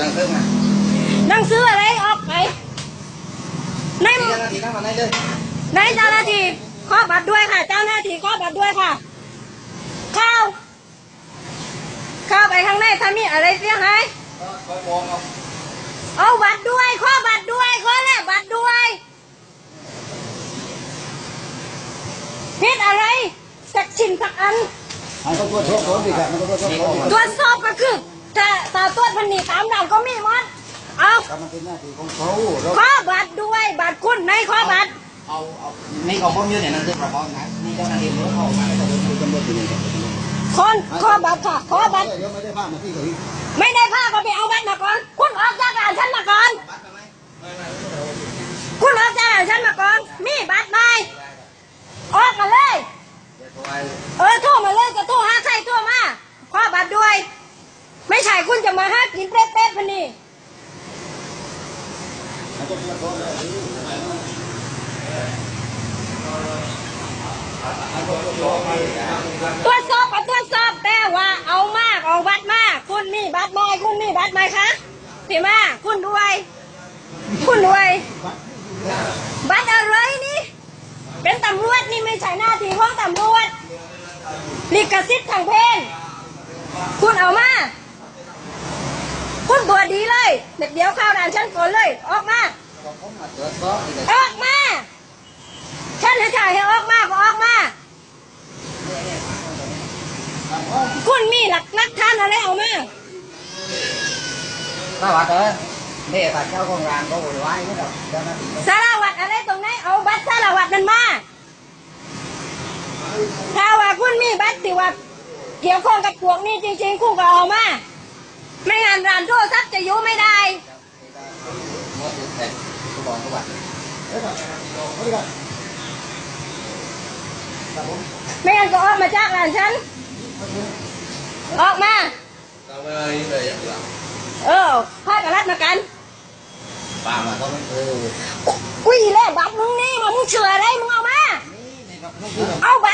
นั่งเครื่องมานั่งซื้ออะไรออกไปในเจ้าหน้าที่นั่งมาไหนเลยในเจ้าหน้าที่ข้อบัตรด้วยค่ะ เจ้าหน้าที่ข้อบัตรด้วยค่ะ เข้า เข้าไปข้างในถ้ามีอะไรเสียหายก็คอยมองเอาเอาบัตรด้วยข้อบัตรด้วยข้อแรกบัตรด้วยผิดอะไรสักชิ้นสักอันมันก็ตัวชกคนดีครับมันก็ตัวชกคนดีตรวจสอบก็คือ ถ้าตาตรวจพันนีตามด่านก็มีหมดเอาครับมันเป็นหน้าที่ของเขาเราข้อบัตรด้วยบัตรคุณในข้อบัตรเอาเอานี่ของผมอยู่เนี่ยนั่งเครื่องประกอบนะนี่เจ้าหน้าที่รู้เข้ามาแล้วก็ดูตำรวจอยู่นี่ครับคนข้อบัตรค่ะข้อบัตร เดี๋ยวไม่ได้ภาพมาที่เขาอีก ไม่ คุณจะมาหากินเป๊ะๆพันนี่ตัวสอบก็ตรวสอบแต่ว่าเอามากเอาบัตรมาก คุณมีบัตรไหมคุณมีบัตรไหมคะพี่มาคุณด้วย คุณด้วย บัตรอะไรนี่ เป็นตำรวจนี่ไม่ใช่หน้าที่ของตำรวจลิขสิทธิ์ทางเพลงคุณเอามา คุณตัวดีเลยเด็กเดียวเข้าด่านฉันก่อนเลย ออกมาของผมมาตรวจสอบนี่เลยออกมา ฉันให้ถ่ายให้ออกมาก็ออกมา คุณมีหลักนักทานอะไรเอามาถ้าว่าเออนี่ถ้าเจ้าของร้านก็โวยวายนี่หรอกเจ้าหน้าที่สารวัตรอะไรตรงไหนเอาบัตรสารวัตรนั้นมาถ้าว่าคุณมีบัตรที่ว่าเกี่ยวข้องกับพวกนี้จริง ๆ คุณก็เอามา ไม่งั้นร้านโทรศัพท์จะอยู่ไม่ได้หมดเสร็จก็บอกเขาว่าเฮ้ยครับเฮ้ยครับไม่งั้นก็ออกมาจากร้านฉัน ออกมาเราไม่เลยอย่างหลังเออพากันรัดมากันป้ามาเขาไม่เคยอุ้ยแล้วบัตรมึงนี่มามึงเชื่ออะไรมึงเอามานี่นี่ครับนี่คือเอาบัตรมึงมา